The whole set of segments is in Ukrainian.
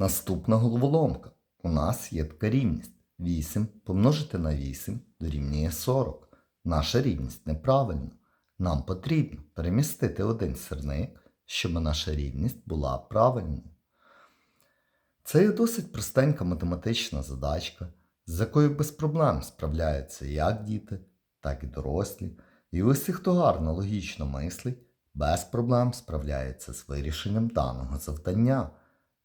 Наступна головоломка. У нас є така рівність. 8 помножити на 8 дорівнює 40. Наша рівність неправильна. Нам потрібно перемістити один сірник, щоб наша рівність була правильною. Це є досить простенька математична задачка, з якою без проблем справляються як діти, так і дорослі. І усі, хто гарно логічно мислить, без проблем справляється з вирішенням даного завдання.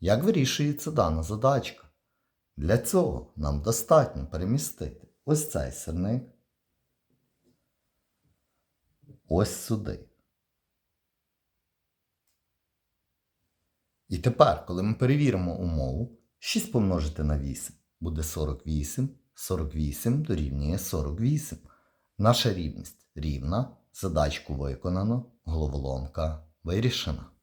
Як вирішується дана задачка? Для цього нам достатньо перемістити ось цей сирник ось сюди. І тепер, коли ми перевіримо умову, 6 помножити на 8 буде 48, 48 дорівнює 48. Наша рівність рівна, задачку виконано, головоломка вирішена.